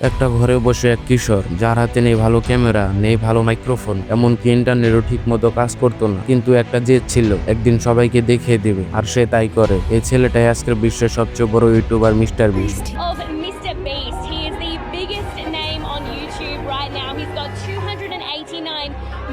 একটা ঘরে বসে এক কিশোর, যার হাতে নেই ভালো ক্যামেরা, নেই ভালো মাইক্রোফোন, এমনকি ইন্টারনেটও ঠিক মতো কাজ করতো না কিন্তু একটা জেদ ছিল, একদিন সবাইকে দেখিয়ে দেবে, আর সে তাই করে এই ছেলেটাই আজকের বিশ্বের সবচেয়ে বড় YouTuber mister Beast of Mr. Beast. He is the biggest name on YouTube right now. He's got 289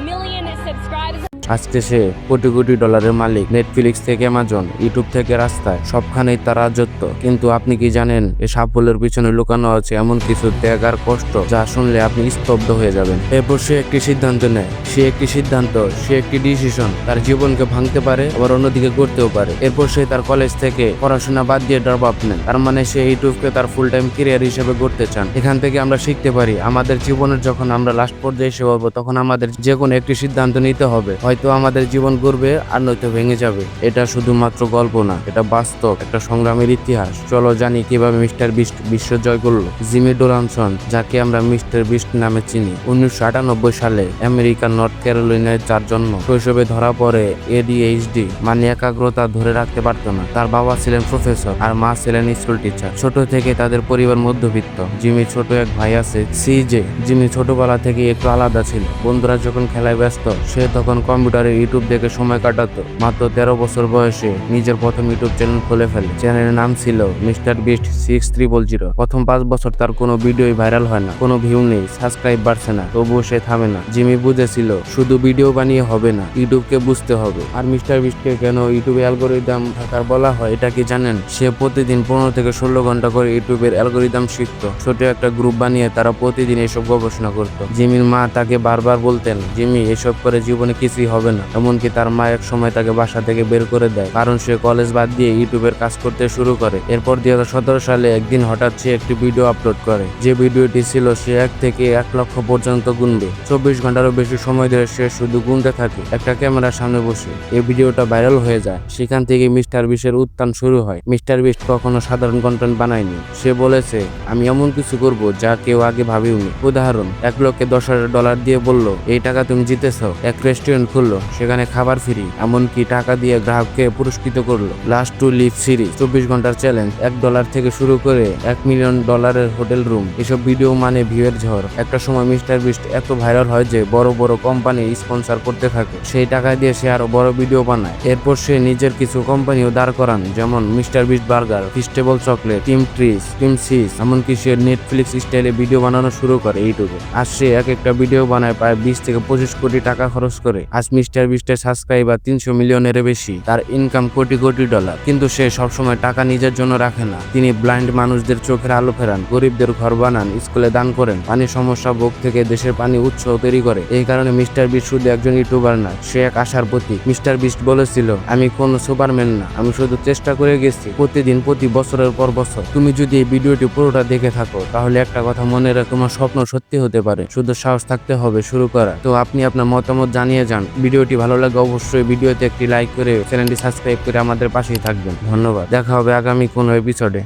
million subscribers. আজকে সে কোটি কোটি ডলারের মালিক নেটফ্লিক্স থেকে অ্যামাজন ইউটিউব থেকে রাস্তায়, সবখানেই তার রাজত্ব। কিন্তু আপনি কি জানেন এই সাফল্যের পিছনে লুকানো আছে এমন কিছু ত্যাগ আর কষ্ট যা শুনলে আপনি স্তব্ধ হয়ে যাবেন। এরপর সে একটি সিদ্ধান্ত নেয়। সে একটি সিদ্ধান্ত, সে একটি ডিসিশন তার জীবনকে ভাঙতে পারে, আবার অন্যদিকে করতেও পারে। এরপর সে তার কলেজ থেকে পড়াশোনা বাদ দিয়ে ড্রপ আপ নেন তার মানে সে ইউটিউবকে তার ফুল টাইম কেরিয়ার হিসেবে করতে চান। এখান থেকে আমরা শিখতে পারি, আমাদের জীবনের যখন আমরা লাস্ট পর্যায়ে এসে পাবো তখন আমাদের যে কোনো একটি সিদ্ধান্ত নিতে হবে। হয়তো আমাদের জীবন গড়বে আর নয়তো ভেঙে যাবে। এটা শুধুমাত্র গল্প না, এটা বাস্তব, একটা সংগ্রামের ইতিহাস। চলো জানি কীভাবে মিস্টার বিস্ট বিশ্ব জয় করল। জিমি ডোলানসন যাকে আমরা মিস্টার বিস্ট নামে চিনি, উনিশশো আটানব্বই সালে আমেরিকার নর্থ ক্যারোলিনায় যার জন্ম। শৈশবে ধরা পড়ে এডিএইচডি মানে একাগ্রতা ধরে রাখতে পারতো না। তার বাবা ছিলেন প্রফেসর আর মা ছিলেন স্কুল টিচার। ছোট থেকে তাদের পরিবার মধ্যবিত্ত। জিমি ছোট এক ভাই আছে সি সিজে জিমি ছোটবেলা থেকে একটু আলাদা ছিল। বন্ধুরা যখন খেলায় ব্যস্ত, সে তখন কম্পিউটারে ইউটিউব দেখে সময় কাটাতো। মাত্র তেরো বছর বয়সে নিজের প্রথম ইউটিউব চ্যানেল খুলে ফেলে। চ্যানেলের নাম ছিল mister Beast six triple zero. প্রথম পাঁচ বছর তার কোনো ভিডিওই ভাইরাল হয় না, কোনো ভিউ নেই, সাবস্ক্রাইব বাড়ছে না, তবুও সে থামে না। জিমি বুঝেছিল, শুধু ভিডিও বানিয়ে হবে না, ইউটিউবকে বুঝতে হবে। আর মিস্টার বিস্টকে কেন ইউটিউবে অ্যালগোরিদম থাকার বলা হয়, এটা কি জানেন? সে প্রতিদিন পনেরো থেকে ষোলো ঘণ্টা করে ইউটিউবের অ্যালগোরিদম শিখতো। ছোট একটা গ্রুপ বানিয়ে তারা প্রতিদিন এসব গবেষণা করত। জিমির মা তাকে বারবার বলতেন, জিমি, এসব করে জীবনে কিছুই হবে না। এমনকি তার মা এক সময় তাকে বাসা থেকে বের করে দেয়। কারণ সে কলেজ বাদ দিয়ে ইউটিউবের কাজ করতে শুরু করে। এরপর দুই সালে একদিন হঠাৎ সে একটি ভিডিও আপলোড করে। যে ভিডিওটি ছিল সে এক থেকে এক লক্ষ পর্যন্ত গুনবে। চব্বিশ ঘন্টারও বেশি সময় ধরে সে শুধু গুনতে থাকে। একটা ক্যামেরার সামনে বসে এই ভিডিওটা ভাইরাল হয়ে যায়। সেখান থেকে মিস্টার বিশের উত্থান শুরু হয়। মিস্টার বিস্ট কখনো সাধারণ কন্টেন্ট বানায়নি। সে বলেছে, আমি এমন কিছু করব যা কেউ আগে ভাবিওনি। উদাহরণ, এক লোককে দশ হাজার ডলার দিয়ে বলল, এই টাকা তুমি জিতেছ। এক রেস্টুরেন্ট খুললো সেখানে খাবার ফ্রি, এমনকি টাকা দিয়ে গ্রাহককে পুরস্কৃত করল। লাস্ট টু লিভ সিরিজ চব্বিশ ঘণ্টার চ্যালেঞ্জ এক ডলার থেকে শুরু করে এক মিলিয়ন ডলারের হোটেল রুম এসব ভিডিও মানে ভিউয়ের ঝড়। একটা সময় মিস্টার বিস্ট এত ভাইরাল হয় যে বড় বড় কোম্পানি স্পন্সর করতে থাকে। সেই টাকা দিয়ে সে আরও বড় ভিডিও বানায়। এরপর সে নিজের কিছু কোম্পানিও দাঁড় করান, যেমন mister Beast burger, Feastables chocolate, team Trees, team Seas, এমনকি সে নেটফ্লিক্স স্টাইলে ভিডিও বানানো শুরু করে ইউটিউবে। আর সে এক একটা ভিডিও বানায় প্রায় বিশ থেকে পঁচিশ কোটি টাকা খরচ করে। আজ মিস্টার বিস্টের সাবস্ক্রাইবার তিনশো মিলিয়নের বেশি। তার ইনকাম কোটি কোটি ডলার কিন্তু সে সবসময় টাকা নিজের জন্য রাখে না। তিনি ব্লাইন্ড মানুষদের চোখের আলো ফেরান, গরিবদের ঘর বানান স্কুলে দান করেন, পানি সমস্যা ভোগ থেকে দেশের পানি উৎস তৈরি করে। এই কারণে মিস্টার বিস্ট শুধু একজন ইউটিউবার না, সে এক আশার প্রতীক। মিস্টার বিস্ট বলেছিল, আমি কোনো সুপারম্যান না, আমি শুধু চেষ্টা করে গেছি, প্রতিদিন, প্রতি বছরের পর বছর। তুমি যদি এই ভিডিওটি পুরোটা দেখে থাকো, তাহলে একটা কথা মনে রাখ, তোমার স্বপ্ন সত্যি হতে পারে। শুধু সাহস থাকতে হবে, শুরু করা। তো আপনি আপনার মতামত জানিয়ে যান। ভিডিওটি ভালো লাগে অবশ্যই ভিডিওতে একটি লাইক করে চ্যানেলটি সাবস্ক্রাইব করে আমাদের পাশেই থাকবেন। ধন্যবাদ। দেখা হবে আগামী কোনো এপিসোডে